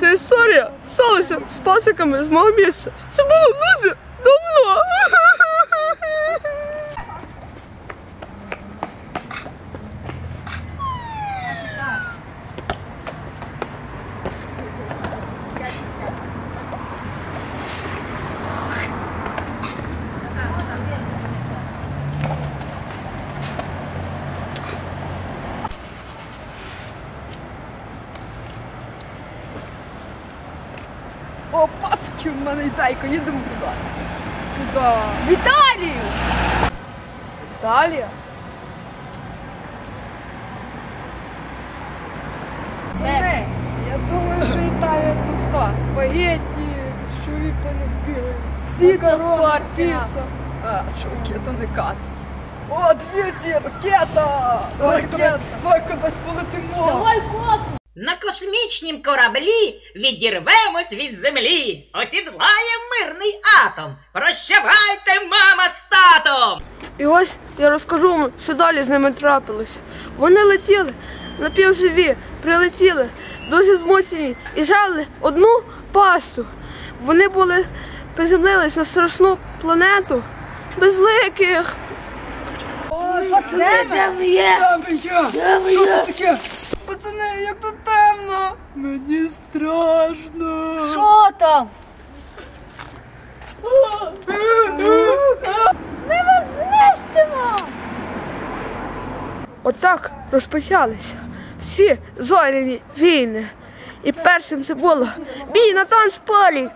Ця історія сталася з пасиками з мого місця. Це було дуже пацки, в мене ідейка, їдемо до вас. Куди? В Італію! Італія? Це Я думаю, що Італія туфта. Спагетті, щурі по них бігають. Макарони, спортивна. А, чуваки, то не катить. О, дивіться, ракета! Ракета. давай кудись полетимо. Давай космос! На космічнім кораблі відірвемось від землі, осідлає мирний атом. Прощавайте, мама з татом! І ось я розкажу вам, що далі з ними трапилось. Вони летіли напівживі, прилетіли, дуже змучені і жали одну пасту. Вони були приземлились на страшну планету безликих. Пацани, де ви є? Там я! Де ви Що це таке? Пацани, як тут темно! Мені страшно! Що там? Ми вас знищимо! Отак розпочалися всі зоряні війни. І першим це було бій на танцполі.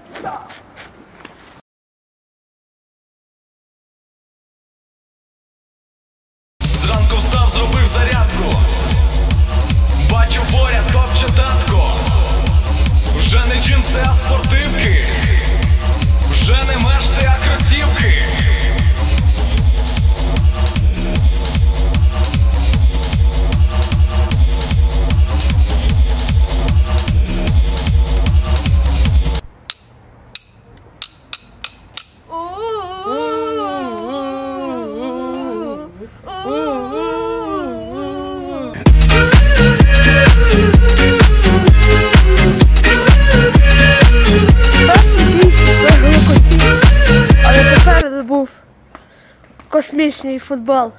Космічний футбол.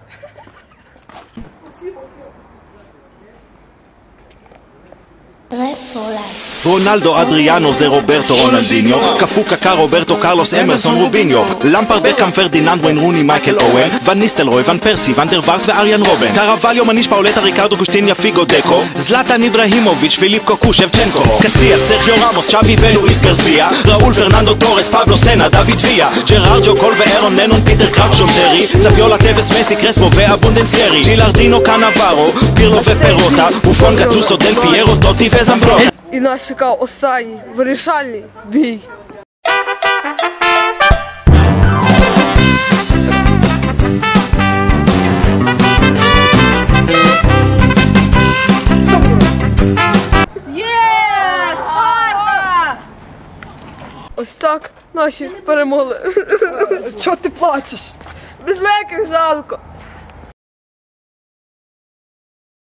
רונלדו אדריאנו זה רוברטו רונלדיניו קפו קקה רוברטו קרלוס אמרסון רוביניו למפרד בקאם פרדיננד ווין רוני מייקל אוהן ון ניסטלרוי ון פרסי ון דר וארט ואריאן רובן. קרווליו מניש פאולטה ריקרדו קושטיניה פיגו דקו זלטן איברהימוביץ' פיליפ קוקו שבצ'נקו קסיה סרחיו רמוס שווי ולואיס גרסיה ראול פרננדו טורס פבלו סנה דוד ויה ג'רארג'ו קול ואירון ננון פיטר קראק ג'ון טרי סביולה טבס מסי קרספו והבונדנסיירי ג'ילרדינו קנברו פירלו ופרוטה בופון גטוסו דל פיירו טוטי וזמבלו І нас чекав останній вирішальний бій. Ось так наші перемогли. Чого ти плачеш? Без Безлеких жалко.